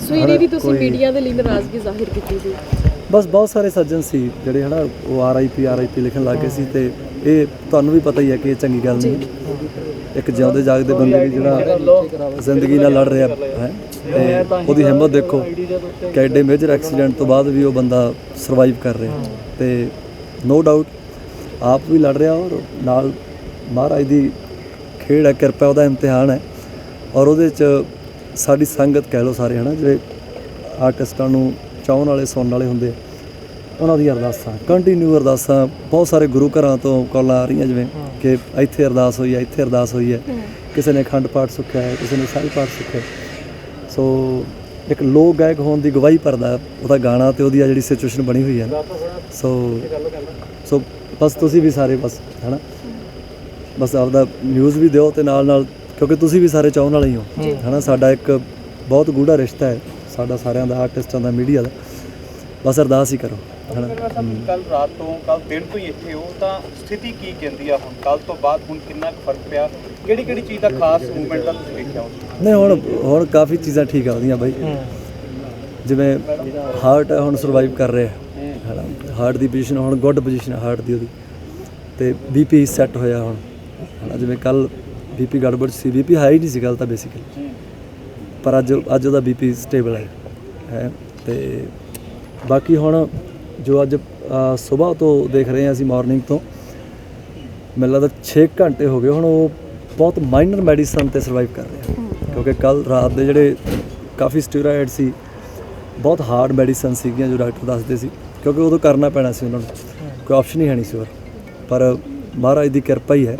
ਸਵੇਰੇ ਵੀ ਤੁਸੀਂ ਕੋਈ- ਮੀਡੀਆ ਦੇ ਲਈ ਨਾਰਾਜ਼ਗੀ ਜ਼ਾਹਿਰ ਕੀਤੀ ਸੀ। ਬਸ ਬਹੁਤ ਸਾਰੇ ਸੱਜਣ ਸੀ ਜਿਹੜੇ ਹਨਾ ਉਹ ਆਰਆਈਪੀ ਆਰਆਈਪੀ ਲਿਖਣ ਲੱਗੇ ਸੀ ਤੇ ਇਹ ਤੁਹਾਨੂੰ ਵੀ ਪਤਾ ਹੀ ਹੈ ਕਿ ਇਹ ਚੰਗੀ ਗੱਲ ਨਹੀਂ। ਇੱਕ ਜਿਉਂਦੇ ਜਾਗਦੇ ਬੰਦੇ ਦੀ ਜਿਹੜਾ ਜ਼ਿੰਦਗੀ ਨਾਲ ਲੜ ਰਿਹਾ ਹੈ ਤੇ ਉਹਦੀ ਹਿੰਮਤ ਦੇਖੋ ਕਿ ਐਡੇ ਮੇਜਰ ਐਕਸੀਡੈਂਟ ਤੋਂ ਬਾਅਦ ਵੀ ਉਹ ਬੰਦਾ ਸਰਵਾਈਵ ਕਰ ਰਿਹਾ। ਤੇ ਨੋ ਡਾਊਟ ਆਪ ਵੀ ਲੜ ਰਿਹਾ ਔਰ ਨਾਲ ਮਹਾਰਾਜ ਦੀ ਖੇਡ ਹੈ ਕਿਰਪਾ ਉਹਦਾ ਇਮਤਿਹਾਨ ਹੈ। ਔਰ ਉਹਦੇ ਚ ਸਾਡੀ ਸੰਗਤ ਕਹਿ ਲਓ ਸਾਰੇ ਹਨਾ ਜਿਹੜੇ ਆਰਟਿਸਟਾਂ ਨੂੰ ਚਾਹਣ ਵਾਲੇ ਸੁਣਨ ਵਾਲੇ ਹੁੰਦੇ ਉਹਨਾਂ ਦੀ ਅਰਦਾਸਾਂ ਕੰਟੀਨਿਊ ਅਰਦਾਸਾਂ ਬਹੁਤ ਸਾਰੇ ਗੁਰੂ ਘਰਾਂ ਤੋਂ ਕਾਲਾਂ ਆ ਰਹੀਆਂ ਜਿਵੇਂ ਕਿ ਇੱਥੇ ਅਰਦਾਸ ਹੋਈ ਹੈ ਇੱਥੇ ਅਰਦਾਸ ਹੋਈ ਹੈ। ਕਿਸੇ ਨੇ ਅਖੰਡ ਪਾਠ ਸੁੱਖਿਆ ਹੈ ਕਿਸੇ ਨੇ ਸਾਹਿਬ ਪਾਠ ਸੁੱਖਿਆ। ਸੋ ਇੱਕ ਲੋਕ ਗਾਇਕ ਹੋਣ ਦੀ ਗਵਾਹੀ ਭਰਦਾ ਉਹਦਾ ਗਾਣਾ ਤੇ ਉਹਦੀ ਆ ਜਿਹੜੀ ਸਿਚੁਏਸ਼ਨ ਬਣੀ ਹੋਈ ਹੈ। ਸੋ ਸੋ ਬਸ ਤੁਸੀਂ ਵੀ ਸਾਰੇ ਬਸ ਹਨਾ। ਬਸ ਆਪਦਾ ਨਿਊਜ਼ ਵੀ ਦਿਓ ਤੇ ਨਾਲ ਨਾਲ ਕਿਉਂਕਿ ਤੁਸੀਂ ਵੀ ਸਾਰੇ ਚਾਹਣ ਵਾਲੇ ਹੀ ਹੋ। ਹਨਾ ਸਾਡਾ ਇੱਕ ਬਹੁਤ ਗੂੜਾ ਰਿਸ਼ਤਾ ਹੈ। ਸਾਡਾ ਸਾਰਿਆਂ ਦਾ ਆਰਟਿਸਟਾਂ ਦਾ ਮੀਡੀਆ ਦਾ। ਬਸ ਅਰਦਾਸ ਹੀ ਕਰੋ। ਹਨਾ। ਕੱਲ ਰਾਤ ਤੋਂ ਕੱਲ ਦਿਨ ਤੋਂ ਹੀ ਇੱਥੇ ਹੋ ਤਾਂ ਸਥਿਤੀ ਕੀ ਕਹਿੰਦੀ ਆ ਹੁਣ? ਕੱਲ ਤੋਂ ਬਾਅਦ ਹੁਣ ਕਿੰਨਾ ਕੁ ਫ਼ਰਕ ਪਿਆ? ਕਿਹੜੀ ਕਿਹੜੀ ਚੀਜ਼ ਦਾ ਖਾਸ ਮੂਵਮੈਂਟ ਦਾ ਤੁਸੀਂ ਉਸ ਨਹੀਂ ਹੁਣ ਹੁਣ ਕਾਫੀ ਚੀਜ਼ਾਂ ਠੀਕ ਆ ਉਹਦੀਆਂ ਬਾਈ ਜਿਵੇਂ ਹਾਰਟ ਹੁਣ ਸਰਵਾਈਵ ਕਰ ਰਿਹਾ। ਹੈ ਹਾਰਟ ਦੀ ਪੋਜੀਸ਼ਨ ਹੁਣ ਗੁੱਡ ਪੋਜੀਸ਼ਨ ਹਾਰਟ ਦੀ ਉਹਦੀ। ਤੇ ਬੀਪੀ ਸੈੱਟ ਹੋਇਆ ਹੁਣ। ਜਿਵੇਂ ਕੱਲ ਬੀਪੀ ਗੜਬੜ ਸੀ। ਬੀਪੀ ਹਾਈ ਨਹੀਂ ਸੀ ਗੱਲ ਤਾਂ ਬੇਸਿਕਲੀ ਪਰ ਅੱਜ ਅੱਜ ਉਹਦਾ ਬੀਪੀ ਸਟੇਬਲ ਹੈ। ਹੈ ਤੇ ਬਾਕੀ ਹੁਣ ਜੋ ਅੱਜ ਸਵੇਰ ਤੋਂ ਦੇਖ ਰਹੇ ਹਾਂ ਅਸੀਂ ਮਾਰਨਿੰਗ ਤੋਂ ਮੈਨੂੰ ਲੱਗਦਾ 6 ਘੰਟੇ ਹੋ ਗਏ ਹੁਣ ਉਹ ਬਹੁਤ ਮਾਈਨਰ ਮੈਡੀਸਨ ਤੇ ਸਰਵਾਈਵ ਕਰ ਰਿਹਾ। ਕਿਉਂਕਿ ਕੱਲ ਰਾਤ ਦੇ ਜਿਹੜੇ ਕਾਫੀ ਸਟੀਰੋਇਡ ਸੀ ਬਹੁਤ ਹਾਰਡ ਮੈਡੀਸਨ ਸੀਗੀਆਂ ਜੋ ਡਾਕਟਰ ਦੱਸਦੇ ਸੀ। ਕਿਉਂਕਿ ਉਦੋਂ ਕਰਨਾ ਪੈਣਾ ਸੀ ਉਹਨਾਂ ਨੂੰ। ਕੋਈ ਆਪਸ਼ਨ ਹੀ ਹੈ ਨਹੀਂ ਸੀ ਹੋਰ। ਪਰ ਮਹਾਰਾਜ ਦੀ ਕਿਰਪਾ ਹੀ ਹੈ।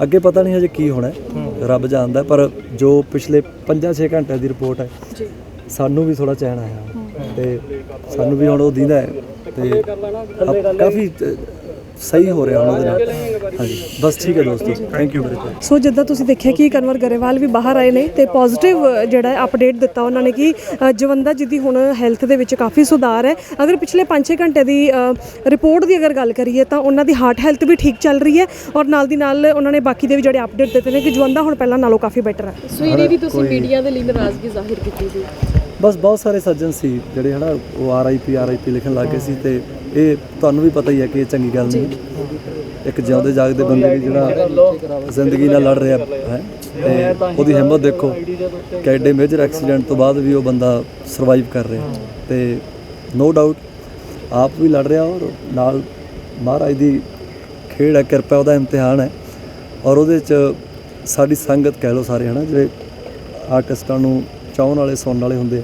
ਅੱਗੇ ਪਤਾ ਨਹੀਂ ਹਜੇ ਕੀ ਹੋਣਾ ਹੈ। ਰੱਬ ਜਾਣਦਾ ਪਰ ਜੋ ਪਿਛਲੇ 5-6 ਘੰਟਿਆਂ ਦੀ ਰਿਪੋਰਟ ਹੈ ਜੀ। ਸਾਨੂੰ ਵੀ ਥੋੜਾ ਚੈਨ ਆਇਆ। ਤੇ ਸਾਨੂੰ ਵੀ ਹੁਣ ਉਹ ਦਿੰਦਾ ਹੈ। ਤੇ ਕਾਫੀ ਅ, ਸਹੀ ਹੋ ਰਿਹਾ ਹੁਣ ਉਹਦੇ ਨਾਲ। ਹਾਂਜੀ। ਬਸ ਠੀਕ ਹੈ ਦੋਸਤੋ। Thank you very much so ਜਿੱਦਾਂ ਤੁਸੀਂ ਦੇਖਿਆ ਕਿ ਕਨਵਰ ਗਰੇਵਾਲ ਵੀ ਬਾਹਰ ਆਏ ਨੇ ਤੇ ਪੋਜ਼ਿਟਿਵ ਜਿਹੜਾ ਅਪਡੇਟ ਦਿੱਤਾ ਉਹਨਾਂ ਨੇ ਕਿ ਜਵੰਦਾ ਜੀ ਦੀ ਹੁਣ ਹੈਲਥ ਦੇ ਵਿੱਚ ਕਾਫੀ ਸੁਧਾਰ ਹੈ। ਅਗਰ ਪਿਛਲੇ 5-6 ਘੰਟੇ ਦੀ ਰਿਪੋਰਟ ਦੀ ਅਗਰ ਗੱਲ ਕਰੀਏ ਤਾਂ ਉਹਨਾਂ ਦੀ ਹਾਰਟ ਹੈਲਥ ਵੀ ਠੀਕ ਚੱਲ ਰਹੀ ਹੈ ਔਰ ਨਾਲ ਦੀ ਨਾਲ ਉਹਨਾਂ ਨੇ ਬਾਕੀ ਦੇ ਵੀ ਜਿਹੜੇ ਅਪਡੇਟ ਦਿੱਤੇ ਨੇ ਕਿ ਜਵੰਦਾ ਹੁਣ ਪਹਿਲਾਂ ਨਾਲੋਂ ਕਾਫੀ ਬੈਟਰ ਹੈ। ਸਵੇਰੇ ਵੀ ਤੁਸੀਂ ਮੀਡੀਆ ਦੇ ਲਈ ਨਾਰਾਜ਼ਗੀ ਜ਼ਾਹਿਰ ਕੀਤੀ ਸੀ। ਬਸ ਬਹੁਤ ਸਾਰੇ ਸੱਜਣ ਸੀ ਜਿਹੜੇ ਹਨਾ ਉਹ ਆਰਆਈਪੀ ਆਰਆਈਪੀ ਲਿਖਣ ਲੱਗੇ ਸੀ ਤੇ ਇਹ ਤੁਹਾਨੂੰ ਵੀ ਪਤਾ ਹੀ ਹੈ ਕਿ ਇਹ ਚੰਗੀ ਗੱਲ ਨਹੀਂ ਇੱਕ ਜਿਉਂਦੇ ਜਾਗਦੇ ਬੰਦੇ ਦੀ ਜਿਹੜਾ ਜ਼ਿੰਦਗੀ ਨਾਲ ਲੜ ਰਿਹਾ ਹੈ ਤੇ ਉਹਦੀ ਹਿੰਮਤ ਦੇਖੋ ਕਿ ਐਡੇ ਮੇਜਰ ਐਕਸੀਡੈਂਟ ਤੋਂ ਬਾਅਦ ਵੀ ਉਹ ਬੰਦਾ ਸਰਵਾਈਵ ਕਰ ਰਿਹਾ। ਤੇ ਨੋ ਡਾਊਟ ਆਪ ਵੀ ਲੜ ਰਿਹਾ ਔਰ ਨਾਲ ਮਹਾਰਾਜ ਦੀ ਖੇਡ ਹੈ ਕਿਰਪਾ ਉਹਦਾ ਇਮਤਿਹਾਨ ਹੈ। ਔਰ ਉਹਦੇ ਚ ਸਾਡੀ ਸੰਗਤ ਕਹਿ ਲਓ ਸਾਰੇ ਹਨਾ ਜਿਹੜੇ ਆਰਟਿਸਟਾਂ ਨੂੰ ਚਾਹਣ ਵਾਲੇ ਸੁਣਨ ਵਾਲੇ ਹੁੰਦੇ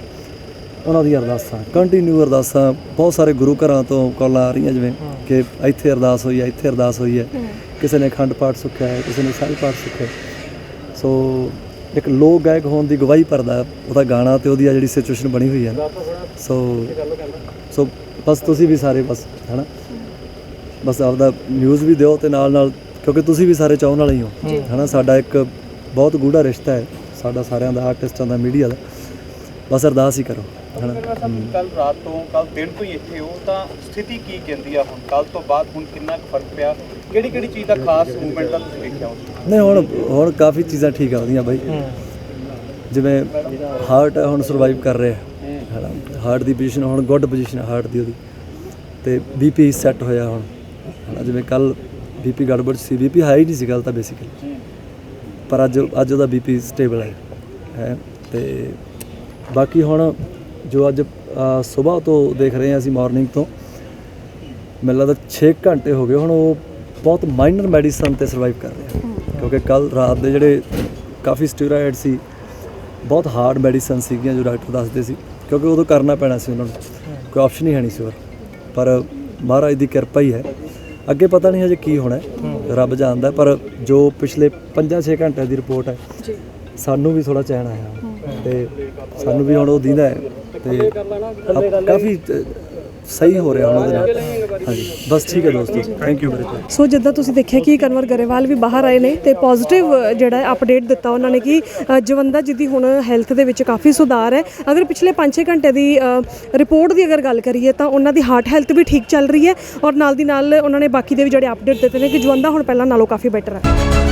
ਉਹਨਾਂ ਦੀ ਅਰਦਾਸਾਂ। ਕੰਟੀਨਿਊ ਅਰਦਾਸਾਂ। ਬਹੁਤ ਸਾਰੇ ਗੁਰੂ ਘਰਾਂ ਤੋਂ ਕਾਲਾਂ ਆ ਰਹੀਆਂ ਜਿਵੇਂ ਕਿ ਇੱਥੇ ਅਰਦਾਸ ਹੋਈ ਹੈ ਇੱਥੇ ਅਰਦਾਸ ਹੋਈ ਹੈ। ਕਿਸੇ ਨੇ ਅਖੰਡ ਪਾਠ ਸੁੱਖਿਆ ਹੈ ਕਿਸੇ ਨੇ ਸਾਹਿਬ ਪਾਠ ਸੁੱਖਿਆ। ਸੋ ਇੱਕ ਲੋਕ ਗਾਇਕ ਹੋਣ ਦੀ ਗਵਾਹੀ ਭਰਦਾ ਉਹਦਾ ਗਾਣਾ ਤੇ ਉਹਦੀ ਆ ਜਿਹੜੀ ਸਿਚੁਏਸ਼ਨ ਬਣੀ ਹੋਈ ਹੈ। ਸੋ ਸੋ ਬਸ ਤੁਸੀਂ ਵੀ ਸਾਰੇ ਬਸ ਹਨਾ? ਬਸ ਆਪਦਾ ਨਿਊਜ਼ ਵੀ ਦਿਓ ਤੇ ਨਾਲ ਨਾਲ ਕਿਉਂਕਿ ਤੁਸੀਂ ਵੀ ਸਾਰੇ ਚਾਹਣ ਵਾਲੇ ਹੀ ਹੋ। ਹਨਾ? ਸਾਡਾ ਇੱਕ ਬਹੁਤ ਗੂੜਾ ਰਿਸ਼ਤਾ ਹੈ। ਸਾਡਾ ਸਾਰਿਆਂ ਦਾ ਆਰਟਿਸਟਾਂ ਦਾ ਮੀਡੀਆ ਦਾ। ਬਸ ਅਰਦਾਸ ਹੀ ਕਰੋ ਕੱਲ ਰਾਤ ਤੋਂ ਕੱਲ ਦਿਨ ਤੋਂ ਹੀ ਇੱਥੇ ਹੋ ਤਾਂ ਸਥਿਤੀ ਕੀ ਕਹਿੰਦੀ ਆ ਹੁਣ? ਕੱਲ ਤੋਂ ਬਾਅਦ ਹੁਣ ਕਿੰਨਾ ਫ਼ਰਕ ਪਿਆ? ਕਿਹੜੀ ਕਿਹੜੀ ਚੀਜ਼ ਦਾ ਖਾਸ ਮੂਵਮੈਂਟ ਦਾ ਤੁਸੀਂ ਉਸ ਨਹੀਂ ਹੁਣ ਹੁਣ ਕਾਫੀ ਚੀਜ਼ਾਂ ਠੀਕ ਆ ਉਹਦੀਆਂ ਬਾਈ ਜਿਵੇਂ ਹਾਰਟ ਹੁਣ ਸਰਵਾਈਵ ਕਰ ਰਿਹਾ। ਹੈ। ਹਾਰਟ ਦੀ ਪੋਜੀਸ਼ਨ ਹੁਣ ਗੁੱਡ ਪੋਜੀਸ਼ਨ ਹਾਰਟ ਦੀ ਉਹਦੀ। ਤੇ ਬੀਪੀ ਸੈੱਟ ਹੋਇਆ ਹੁਣ। ਜਿਵੇਂ ਕੱਲ ਬੀਪੀ ਗੜਬੜ ਸੀ ਬੀਪੀ ਹਾਈ ਨਹੀਂ ਸੀ ਗੱਲ ਤਾਂ ਬੇਸਿਕਲੀ ਪਰ ਅੱਜ ਅੱਜ ਉਹਦਾ ਬੀਪੀ ਸਟੇਬਲ ਹੈ ਹੈ ਤੇ ਬਾਕੀ ਹੁਣ ਜੋ ਅੱਜ ਸਵੇਰ ਤੋਂ ਦੇਖ ਰਹੇ ਹਾਂ ਅਸੀਂ ਮਾਰਨਿੰਗ ਤੋਂ ਮੈਨੂੰ ਲੱਗਦਾ 6 ਘੰਟੇ ਹੋ ਗਏ ਹੁਣ ਉਹ ਬਹੁਤ ਮਾਈਨਰ ਮੈਡੀਸਨ ਤੇ ਸਰਵਾਈਵ ਕਰ ਰਿਹਾ। ਕਿਉਂਕਿ ਕੱਲ ਰਾਤ ਦੇ ਜਿਹੜੇ ਕਾਫੀ ਸਟੀਰੋਇਡ ਸੀ ਬਹੁਤ ਹਾਰਡ ਮੈਡੀਸਨ ਸੀਗੀਆਂ ਜੋ ਡਾਕਟਰ ਦੱਸਦੇ ਸੀ ਕਿਉਂਕਿ ਉਦੋਂ ਕਰਨਾ ਪੈਣਾ ਸੀ ਉਹਨਾਂ ਨੂੰ। ਕੋਈ ਆਪਸ਼ਨ ਹੀ ਹੈ ਨਹੀਂ ਸੀ ਹੋਰ ਪਰ ਮਹਾਰਾਜ ਦੀ ਕਿਰਪਾ ਹੀ ਹੈ। ਅੱਗੇ ਪਤਾ ਨਹੀਂ ਹਜੇ ਕੀ ਹੋਣਾ ਹੈ। ਰੱਬ ਜਾਣਦਾ ਪਰ ਜੋ ਪਿਛਲੇ 5-6 ਘੰਟਿਆਂ ਦੀ ਰਿਪੋਰਟ ਹੈ ਜੀ। ਸਾਨੂੰ ਵੀ ਥੋੜਾ ਚੈਨ ਆਇਆ। ਤੇ ਸਾਨੂੰ ਵੀ ਹੁਣ ਉਹ ਦਿੰਦਾ ਹੈ। ਤੇ ਕਾਫੀ ਸਹੀ ਹੋ ਰਿਹਾ ਹੁਣ ਉਹਦੇ ਨਾਲ। ਹਾਂਜੀ। ਬਸ ਠੀਕ ਹੈ ਦੋਸਤੋ। Thank you very much so ਜਿੱਦਾਂ ਤੁਸੀਂ ਦੇਖਿਆ ਕਿ ਕਨਵਰ ਗਰੇਵਾਲ ਵੀ ਬਾਹਰ ਆਏ ਨੇ ਤੇ ਪੋਜ਼ਿਟਿਵ ਜਿਹੜਾ ਅਪਡੇਟ ਦਿੱਤਾ ਉਹਨਾਂ ਨੇ ਕਿ ਜਵੰਦਾ ਜੀ ਦੀ ਹੁਣ ਹੈਲਥ ਦੇ ਵਿੱਚ ਕਾਫੀ ਸੁਧਾਰ ਹੈ। ਅਗਰ ਪਿਛਲੇ 5-6 ਘੰਟੇ ਦੀ ਰਿਪੋਰਟ ਦੀ ਅਗਰ ਗੱਲ ਕਰੀਏ ਤਾਂ ਉਹਨਾਂ ਦੀ ਹਾਰਟ ਹੈਲਥ ਵੀ ਠੀਕ ਚੱਲ ਰਹੀ ਹੈ ਔਰ ਨਾਲ ਦੀ ਨਾਲ ਉਹਨਾਂ ਨੇ ਬਾਕੀ ਦੇ ਵੀ ਜਿਹੜੇ ਅਪਡੇਟ ਦਿੱਤੇ ਨੇ ਕਿ ਜਵੰਦਾ ਹੁਣ ਪਹਿਲਾਂ ਨਾਲੋਂ ਕਾਫੀ ਬੈਟਰ ਹੈ।